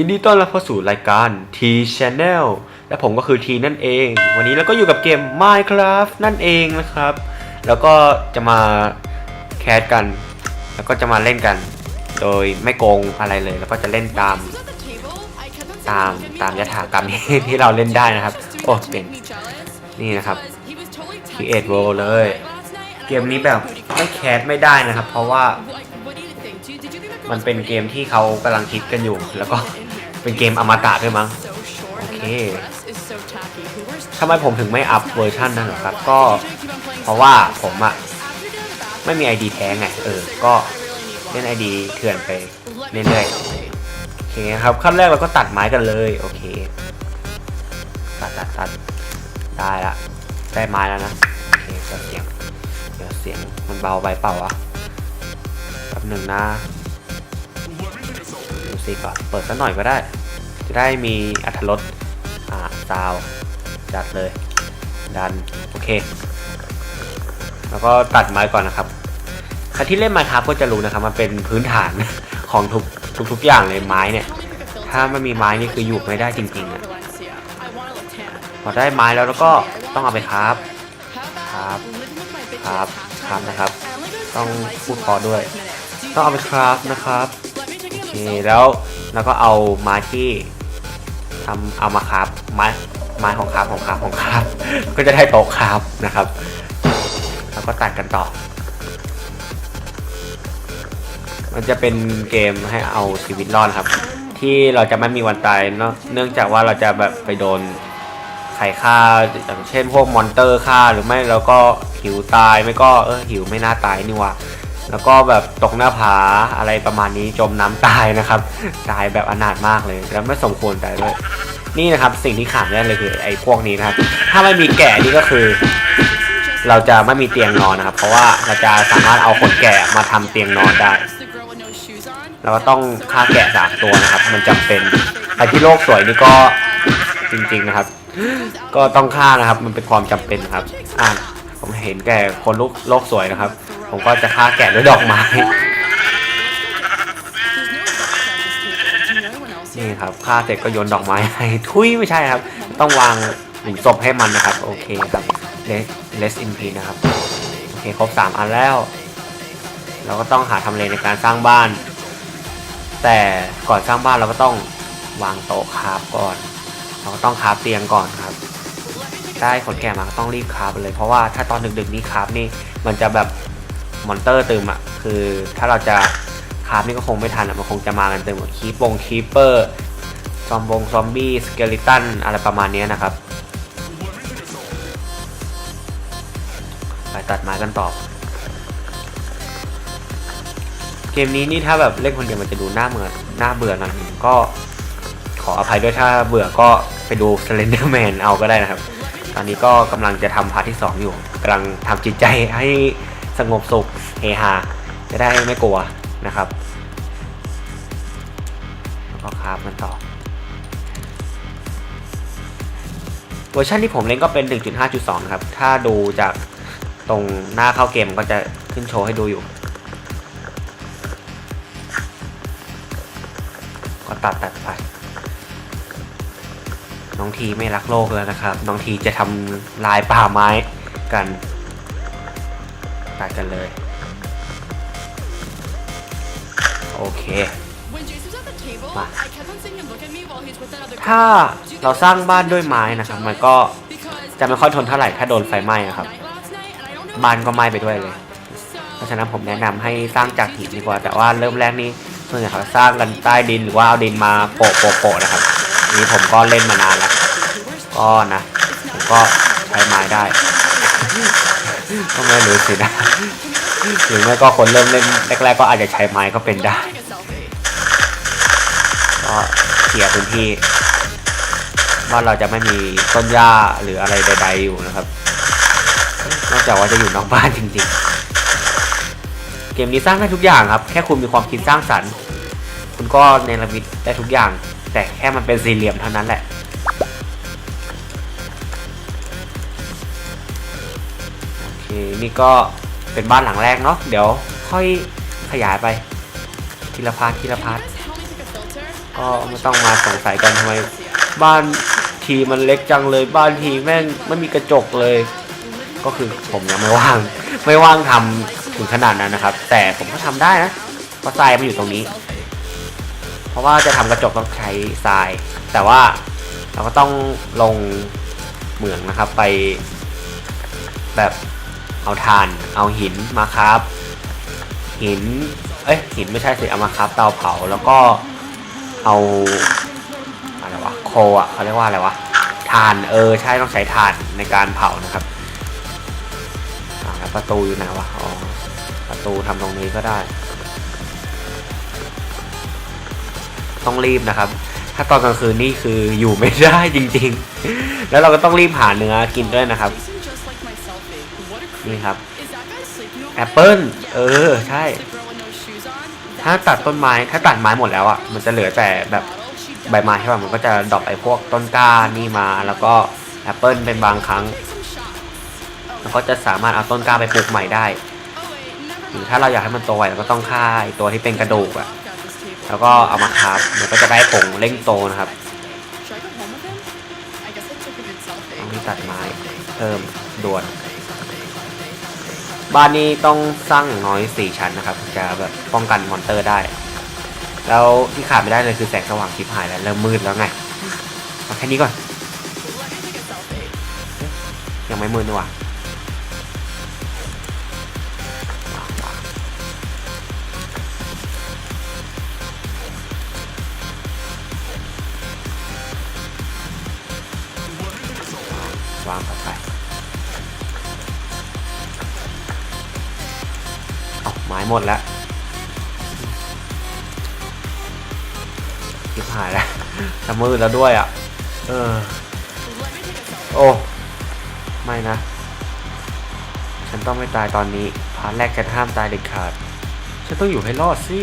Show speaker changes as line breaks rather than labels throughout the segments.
ยินดีต้อนรับเข้าสู่รายการ T Channel และผมก็คือ T นั่นเอง วันนี้เราก็อยู่กับเกม Minecraft นั่นเองนะครับ แล้วก็จะมาแคสกัน แล้วก็จะมาเล่นกัน โดยไม่โกงอะไรเลย แล้วก็จะเล่นตามตามตามยถากรรมที่ที่เราเล่นได้นะครับ โอ้เปลี่ยนนี่นะครับ Create World เลย เกมนี้แบบไม่แคสไม่ได้นะครับ เพราะว่ามันเป็นเกมที่เขากำลังคิดกันอยู่ แล้วก็ เป็นเกมอมตะด้วยมั้ง โอเค ทำไมผมถึงไม่อัพเวอร์ชันนั่นหรอครับ ก็เพราะว่าผมอะไม่มี ID แท้ไง เออ ก็เล่น ID เถื่อนไปเรื่อยๆ โอเคครับ ขั้นแรกเราก็ตัดไม้กันเลย โอเค ตัดตัดตัดได้ละ ได้ไม้แล้วนะ โอเคเดี๋ยวเสียงเดี๋ยวเสียงมันเบาไปเปล่าวะแป๊บหนึ่งนะดูสิก่อน เปิดสักหน่อยก็ได้ จะได้มีอัธรสอ่าซาวจัดเลย ดัน โอเค แล้วก็ตัดไม้ก่อนนะครับใครที่เล่นมาทับก็จะรู้นะครับมันเป็นพื้นฐานของทุกทุกทุกอย่างเลยไม้เนี่ย ถ้าไม่มีไม้นี่คืออยู่ไม่ได้จริงๆอะพอได้ไม้แล้วแล้วก็ต้องเอาไปครับ ครับครับครับนะครับ ต้องพูดพอด้วย ต้องเอาไปคราฟนะครับโอเคแล้วแล้วก็เอาไม้ที่ ทำเอามาคราฟไม้ไม้ของคราฟของคราฟของคราฟก็จะได้โต๊ะคราฟนะครับแล้วก็ตัดกันต่อ มันจะเป็นเกมให้เอาชีวิตรอดครับ ที่เราจะไม่มีวันตายเนอะเนื่องจากว่าเราจะแบบไปโดนใครฆ่าอย่างเช่นพวกมอนเตอร์ฆ่าหรือไม่แล้วก็หิวตายไม่ก็เออหิวไม่น่าตายนี่ว่า แล้วก็แบบตกหน้าผาอะไรประมาณนี้จมน้ำตายนะครับตายแบบอนาถมากเลยแล้วไม่สมควรตายด้วยนี่นะครับสิ่งที่ขาดแน่เลยคือไอ้พวกนี้นะครับ ถ้าไม่มีแกะนี่ก็คือ เราจะไม่มีเตียงนอนนะครับ เพราะว่าเราจะสามารถเอาคนแก่มาทำเตียงนอนได้เราก็ต้องฆ่าแกะสามตัวนะครับ มันจำเป็นใครที่โลกสวยนี่ก็จริงๆนะครับ ก็ต้องฆ่านะครับ มันเป็นความจำเป็นครับ อ่าผมเห็นแก่คนโลกโลกสวยนะครับ ผมก็จะฆ่าแกะด้วยดอกไม้ นี่ครับฆ่าเสร็จก็โยนดอกไม้ให้ ทุยไม่ใช่ครับ ต้องวางหลุมศพให้มันนะครับ โอเคครับ less in p นะครับ โอเค ครบสามอันแล้ว เราก็ต้องหาทำเลในการสร้างบ้าน แต่ก่อนสร้างบ้านเราก็ต้องวางโต๊ะคาฟก่อน เราก็ต้องคาฟเตียงก่อนครับ ได้ขนแก่มาก็ต้องรีบคาฟเลย เพราะว่าถ้าตอนดึกๆนี่คาฟนี่มันจะแบบ มอนเตอร์เติมอะคือถ้าเราจะคราฟนี่ก็คงไม่ทันอะมันคงจะมากันเต็มหมดคีปงคีเปอร์ซอมบงซอมบี้สเกลิตันอะไรประมาณนี้นะครับไปตัดไม้กันต่อเกมนี้นี่ถ้าแบบเล่นคนเดียวมันจะดูหน้าเบื่อหน้าเบื่อหน่อยหนึ่งก็ขออภัยด้วยถ้าเบื่อก็ไปดู Slenderman เอาก็ได้นะครับ ตอนนี้ก็กำลังจะทำพาร์ทที่ 2 อยู่กำลังทำจิตใจให้ สงบสุขเฮฮาจะได้ไม่กลัวนะครับแล้วก็คราฟมันต่อ เวอร์ชันที่ผมเล่นก็เป็น 1.5.2 ครับ ถ้าดูจากตรงหน้าเข้าเกมก็จะขึ้นโชว์ให้ดูอยู่ ก็ตัดตัดไป น้องทีไม่รักโลกแล้วนะครับ น้องทีจะทำลายป่าไม้กัน ตัดกันเลย โอเคมาถ้าเราสร้างบ้านด้วยไม้นะครับ มันก็จะไม่ค่อยทนเท่าไหร่ถ้าโดนไฟไหม้นะครับ บ้านก็ไหม้ไปด้วยเลย เพราะฉะนั้นผมแนะนำให้สร้างจากหินดีกว่า แต่ว่าเริ่มแรกนี่ส่วนใหญ่เขาสร้างกันใต้ดินหรือว่าเอาดินมาโปะโปะโปะนะครับอันนี้ผมก็เล่นมานานแล้ว ก็นะผมก็ใช้ไม้ได้ ก็ไม่รู้สินะหรือไม่ก็คนเริ่มเล่นแรกๆก็อาจจะใช้ไม้ก็เป็นได้ก็เคลียพื้นที่บ้านเราจะไม่มีต้นหญ้าหรืออะไรใด ๆ อยู่นะครับ นอกจากว่าจะอยู่นอกบ้านจริงๆ เกมนี้สร้างได้ทุกอย่างครับ แค่คุณมีความคิดสร้างสรรค์ คุณก็เนรมิตได้ทุกอย่าง แต่แค่มันเป็นสี่เหลี่ยมเท่านั้นแหละ คนี่ก็เป็นบ้านหลังแรกเนาะเดี๋ยวค่อยขยายไปทีละพาร์ททีละพาร์ทก็ไม่ต้องมาสงสัยกันทำไมบ้านทีมันเล็กจังเลยบ้านทีแม่งไม่มีกระจกเลย ก็คือผมยังไม่ว่าง ไม่ว่างทำถึงขนาดนั้นนะครับ แต่ผมก็ทำได้นะเพราะทรายมันอยู่ตรงนี้ เพราะว่าจะทำกระจกต้องใช้ทราย แต่ว่าเราก็ต้องลงเหมืองนะครับไปแบบ เอาถ่าน เอาหินมาครับ หิน เอ้ยหินไม่ใช่สิเอามาครับเตาเผาแล้วก็เอาอะไรวะโคอะเขาเรียกว่าอะไรวะถ่านเออใช่ต้องใช้ถ่านในการเผานะครับแล้วประตูอยู่ไหนวะอ๋อประตูทำตรงนี้ก็ได้ ต้องรีบนะครับ ถ้าตอนกลางคืนนี่คืออยู่ไม่ได้จริง ๆ แล้วเราก็ต้องรีบหาเนื้อกินด้วยนะครับ นี่ครับแอปเปิลเออ ใช่ ถ้าตัดต้นไม้ ถ้าตัดไม้หมดแล้วอะ มันจะเหลือแต่แบบใบไม้ใช่ป่ะ มันก็จะดรอปไอ้พวกต้นกล้านี่มา แล้วก็แอปเปิลเป็นบางครั้ง แล้วก็จะสามารถเอาต้นกล้าไปปลูกใหม่ได้ หรือถ้าเราอยากให้มันโตไวเราก็ต้องฆ่าไอ้ตัวที่เป็นกระดูกอะ แล้วก็เอามาครับมันก็จะได้ผงเร่งโตนะครับต้องรีบตัดไม้เพิ่มด่วน บ้านนี้ต้องสร้างน้อยสี่ชั้นนะครับจะแบบป้องกันมอนเตอร์ได้ แล้วที่ขาดไม่ได้เลยคือแสงสว่างชิบหายแล้วเริ่มมืดแล้วไงเอาแค่นี้ก่อน ยังไม่มืดนี่หว่า หมดแล้วิบหายแล้วจะมืดแล้วด้วยอะ เออ โอ้ ไม่นะ ฉันต้องไม่ตายตอนนี้ พาร์ทแรกฉันห้ามตายเด็ดขาด ฉันต้องอยู่ให้รอดสิ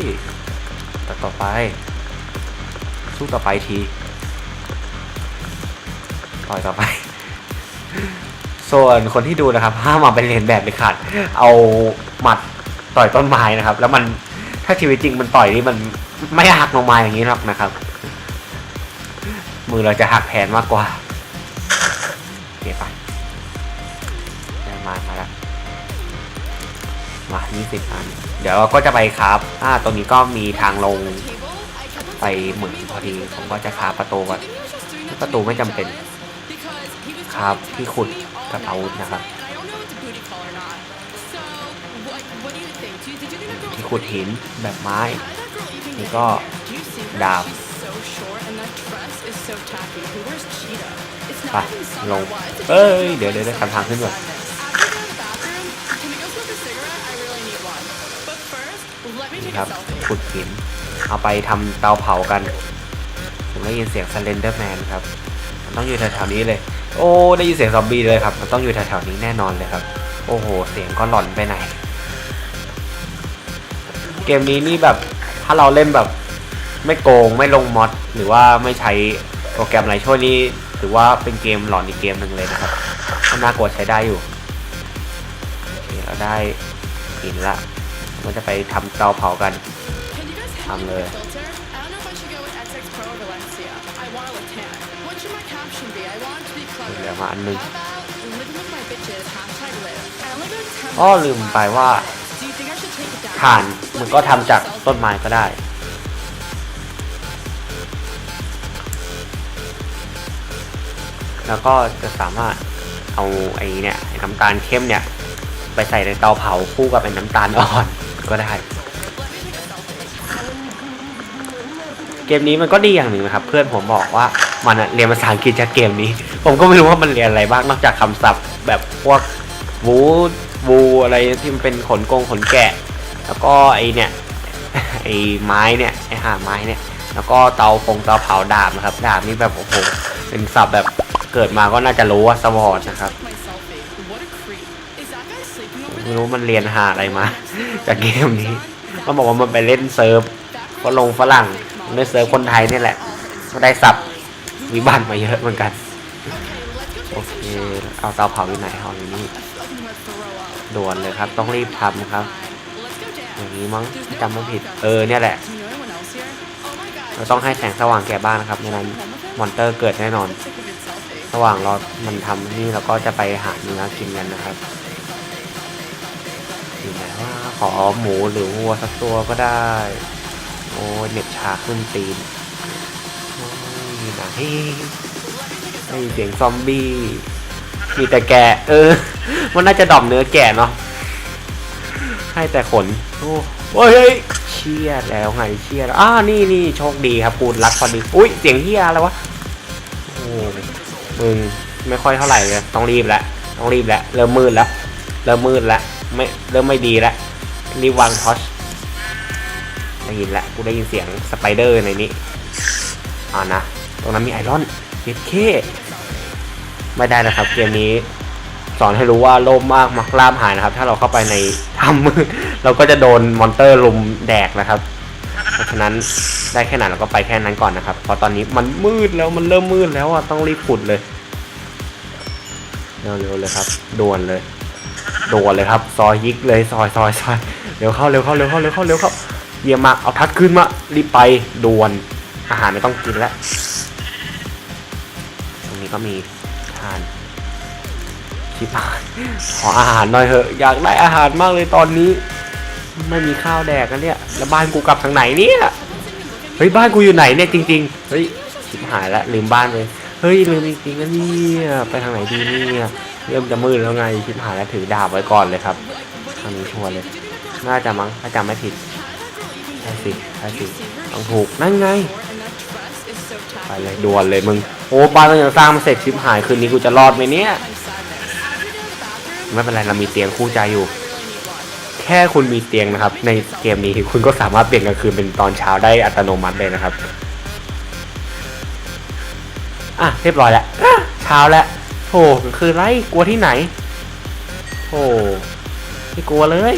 แต่ต่อไป สู้ต่อไปที ต่อยต่อไป ส่วนคนที่ดูนะครับ ห้ามมาเป็นเรียนแบบเลยขาด เอาหมัด ต่อยต้นไม้นะครับ แล้วมันถ้าชีวิตจริงมันต่อยนี่มันไม่หักลงมาอย่างนี้หรอกนะครับ มือเราจะหักแทนมากกว่าโอเคไปได้มามาแล้วมา20อันเดี๋ยวก็จะไปครับอ่าตรงนี้ก็มีทางลงไปเหมืองพอดี ผมก็จะคาประตูก่อนประตูไม่จำเป็น ครับที่ขุดกับอาวุธนะครับ ขุดหินแบบไม้ นี่ก็ดาบไปลง เอ้ย เดี๋ยวเดี๋ยวเดี๋ยวทำทางขึ้นก่อนนี่ครับขุดหิน เอาไปทำเตาเผากัน ผมได้ยินเสียงสเลนเดอร์แมนครับ มันต้องอยู่แถวๆนี้เลย โอ้ ได้ยินเสียงซอมบี้เลยครับ มันต้องอยู่แถวๆนี้แน่นอนเลยครับ โอ้โห เสียงก็หลอนไปไหน เกมนี้นี่แบบถ้าเราเล่นแบบไม่โกงไม่ลงมอดหรือว่าไม่ใช้โปรแกรมอะไรช่วยนี่ถือว่าเป็นเกมหลอนอีกเกมหนึ่งเลยนะครับก็น่ากลัวใช้ได้อยู่โอเคเราได้หินละเราจะไปทำเตาเผากันทำเลยเหลือมาอันนึงอ้อลืมไปว่า ถ่านมันก็ทำจากต้นไม้ก็ได้ แล้วก็จะสามารถเอาไอ้เนี่ยน้ำตาลเข้มเนี่ย ไปใส่ในเตาเผาคู่กับเป็นน้ำตาลอ่อนก็ได้ เกมนี้มันก็ดีอย่างหนึ่งนะครับ เพื่อนผมบอกว่ามันเรียนภาษาอังกฤษจากเกมนี้ ผมก็ไม่รู้ว่ามันเรียนอะไรบ้างนอกจากคำศัพท์แบบพวกวูวูอะไรที่มันเป็นขนกงขนแกะ แล้วก็ไอเนี่ยไอไม้เนี่ยไอหาไม้เนี่ย แล้วก็เตาฟงเตาเผาดาบนะครับดาบนี่แบบโอ้โหเป็นศัพท์แบบเกิดมาก็น่าจะรู้ว่าสวอตนะครับไม่รู้มันเรียนหาอะไรมา จากเกมนี้มันบอกว่ามันไปเล่นเซิร์ฟก็ลงฝรั่งมันเซิร์ฟคนไทยนี่แหละก็ได้สับวิบัติมาเยอะเหมือนกันโอเค เอาเตาเผาอยู่ไหนเอาอยู่นี่ด่วนเลยครับ ต้องรีบทำครับ อย่างนี้มั้งจำไม่ผิด เออเนี่ยแหละ เราต้องให้แสงสว่างแก่บ้านนะครับไม่นั้นมอนเตอร์เกิดแน่นอน ระหว่างรอมันทำนี่เราก็จะไปหาเนื้อกินกันนะครับอยู่ไหนว่าขอหมูหรือวัวสักตัวก็ได้ โอ้ยเน็บชาขึ้นตีนโอ้ยไหนได้ยเสียงซอมบี้มีแต่แกะเออ มันน่าจะดอมเนื้อแกะเนาะให้แต่ขน โอ้ยเฮ้ยเชียดแล้วไงเชียดอ่านี่นี่โชคดีครับปูนรักพอดีอุ้ยเสียงเฮียอะไรวะโอ้มึงไม่ค่อยเท่าไหร่เลยต้องรีบแล้วต้องรีบแล้วเริ่มมืดแล้วเริ่มมืดแล้วไม่เริ่มไม่ดีแล้วรีบวางทอชได้ยินแล้วกูได้ยินเสียงสไปเดอร์ในนี้อ่านะตรงนั้นมีไอรอนเย็ดเคไม่ได้นะครับเกมนี้สอนให้รู้ว่าโลภมากมักล่ามหายนะครับ ถ้าเราเข้าไปในถ้ำมืด เราก็จะโดนมอนเตอร์ลุมแดกนะครับ เพราะฉะนั้นได้แค่ไหนเราก็ไปแค่นั้นก่อนนะครับ เพราะตอนนี้มันมืดแล้วมันเริ่มมืดแล้วอะต้องรีบขุดเลยเร็วๆเลยครับด่วนเลยด่วนเลยครับ ซอยยิกเลยซอยซอยซอยเร็วเข้าเร็วเข้าเร็วเข้าเร็วเข้าเร็วเข้าเยี่ยมมากเอาทัดขึ้นมารีบไปด่วนอาหารไม่ต้องกินแล้วตรงนี้ก็มีทานชิบหายขออาหารหน่อยเถอะอยากได้อาหารมากเลยตอนนี้ ไม่มีข้าวแดกกันเนี่ย แล้วบ้านกูกลับทางไหนเนี่ย เฮ้ยบ้านกูอยู่ไหนเนี่ยจริง ๆ เฮ้ยชิบหายละลืมบ้านเลยเฮ้ยลืมจริงๆนะเนี่ยไปทางไหนดีเนี่ยเริ่มจะมืดแล้วไงชิบหายแล้วถือดาบไว้ก่อนเลยครับทางนี้ชัวร์เลย น่าจะมั้งถ้าจำไม่ผิดใช่สิใช่สิต้องถูกนั่นไงไปเลยด่วนเลยมึงโอ้บ้านเรายังสร้างไม่เสร็จชิบหายคืนนี้กูจะรอดไหมเนี่ยไม่เป็นไรเรามีเตียงคู่ใจอยู่ แค่คุณมีเตียงนะครับ ในเกมนี้คุณก็สามารถเปลี่ยนกลางคืนเป็นตอนเช้าได้อัตโนมัติเลยนะครับ อะเรียบร้อยแล้วอะเช้าแล้วโธ่กลางคืนไรกลัวที่ไหนโธ่ไม่กลัวเลย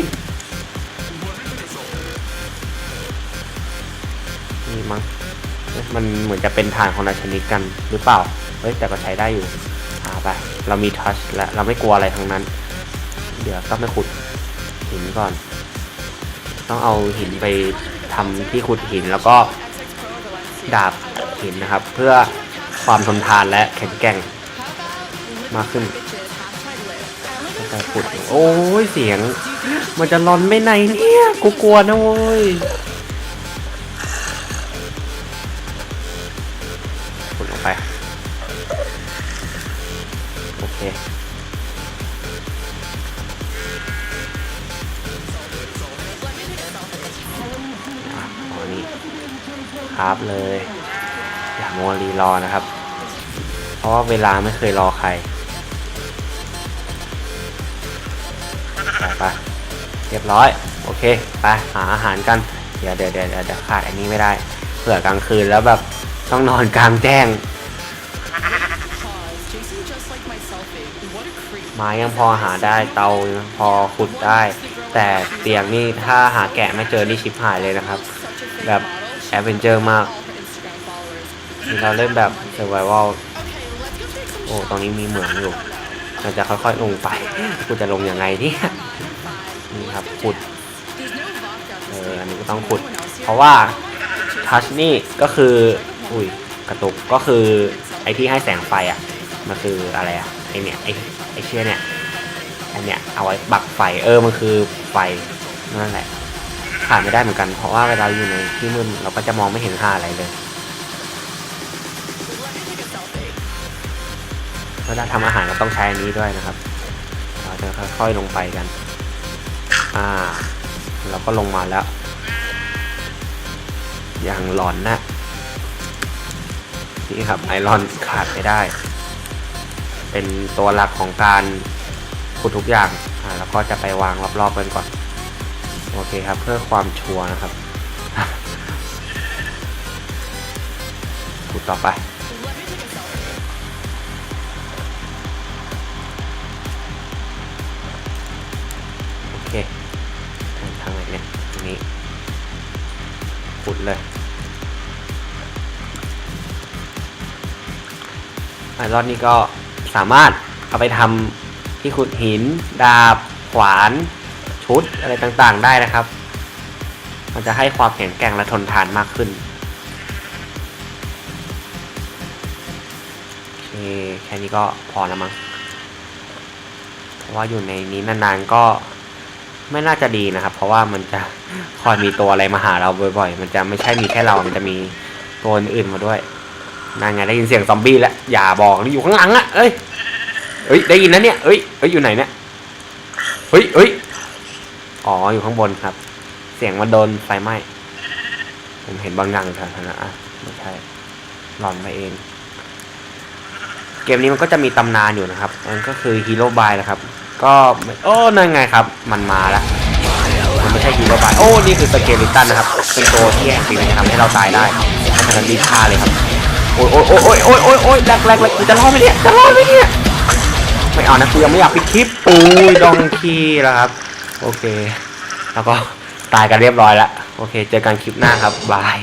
นี่มั้งมันเหมือนจะเป็นฐานของราชนิดกันหรือเปล่า เฮ้ยแต่ก็ใช้ได้อยู่อ่าไป เรามีทัชแล้วเราไม่กลัวอะไรทั้งนั้น เดี๋ยวต้องไปขุด หินก่อน ต้องเอาหินไปทำที่ขุดหินแล้วก็ดาบหินนะครับ เพื่อความทนทานและแข็งแกร่งมากขึ้นไปขุดโอ้ยเสียง มันจะร้อนไม่ไหนเนี่ยกูกลัวนะเว้ยขุดลงไป โอเค ครับเลย อย่ามัวรีรอนะครับ เพราะว่าเวลาไม่เคยรอใครไปไปเรียบร้อย โอเค ไปหาอาหารกัน เดี๋ยวเดี๋ยวเดี๋ยวเดี๋ยวขาดอันนี้ไม่ได้ เผื่อกลางคืนแล้วแบบต้องนอนกลางแจ้ง ไม้ยังพอหาได้ เตายังพอขุดได้ แต่เตียงนี่ถ้าหาแกะไม่เจอนี่ชิบหายเลยนะครับ แบบ แอดเวนเจอร์มากเราเล่นแบบเซอร์ไว a l โอ้ ตรงนี้มีเหมืองอยู่เราจะค่อยๆลงไป กูจะลงยังไงเนี่ย นี่ครับขุด เออ อันนี้ก็ต้องขุด เพราะว่าทัชนี่ก็คือ อุ้ย กระตุก ก็คือไอที่ให้แสงไฟอะ มันคืออะไรอะ ไอเนี่ย ไอไอเชี่ยเนี่ย อันเนี้ยเอาไว้บักไฟ เออ มันคือไฟนั่นแหละ ขาดไม่ได้เหมือนกัน เพราะว่าเวลาอยู่ในที่มืดเราก็จะมองไม่เห็นค่าอะไรเลย เวลาทำอาหารก็ต้องใช้อันนี้ด้วยนะครับ เราจะค่อยๆลงไปกัน อ่า เราก็ลงมาแล้ว อย่างหลอนนะนี่ครับไอรอนขาดไม่ได้ เป็นตัวหลักของการขุดทุกอย่างอ่าแล้วก็จะไปวางรอบๆกันก่อน โอเคครับ เพื่อความชัวร์นะครับขุดต่อไปโอเคทางทางไหนเนี่ยตรงนี้ขุดเลยไอรอนนี่ก็สามารถเอาไปทำที่ขุดหิน ดาบ ขวาน ชุดอะไรต่างๆได้นะครับ มันจะให้ความแข็งแกร่งและทนทานมากขึ้นโอเคแค่นี้ก็พอแล้วมั้งเพราะว่าอยู่ในนี้นานๆก็ไม่น่าจะดีนะครับ เพราะว่ามันจะคอยมีตัวอะไรมาหาเราบ่อย ๆ มันจะไม่ใช่มีแค่เรา มันจะมีตัวอื่นมาด้วยนั่นไงได้ยินเสียงซอมบี้แล้วอย่าบอกนี่อยู่ข้างหลังอะเอ้ยเอ้ยได้ยินนะเนี่ยเอ้ยเอ้ยอยู่ไหนเนี่ยเฮ้ยเฮ้ย อ๋อ อยู่ข้างบนครับ เสียงมันโดนไฟไหม้ ผมเห็นบางอย่างแถวๆนั้นอะไม่ใช่ หลอนไปเอง เกมนี้มันก็จะมีตำนานอยู่นะครับ มันก็คือฮีโร่บายนะครับ ก็โอ้นั่นไงครับ มันมาแล้ว มันไม่ใช่ฮีโร่บาย โอ้ นี่คือสเกลิตันนะครับ เป็นตัวที่แอบปีนทำให้เราตายได้เพราะฉะนั้นรีบฆ่าเลยครับ โอ้ยโอ้ยโอ้ยโอ้ยโอ้ยโอ้ยแรกแรกแรกจะรอดไหมเนี่ย จะรอดไหมเนี่ย ไม่เอานะกูยังไม่อยากปิดคลิปอุ้ยดองคีแล้วครับ โอเค แล้วก็ตายกันเรียบร้อยแล้ว โอเค เจอกันคลิปหน้าครับ บาย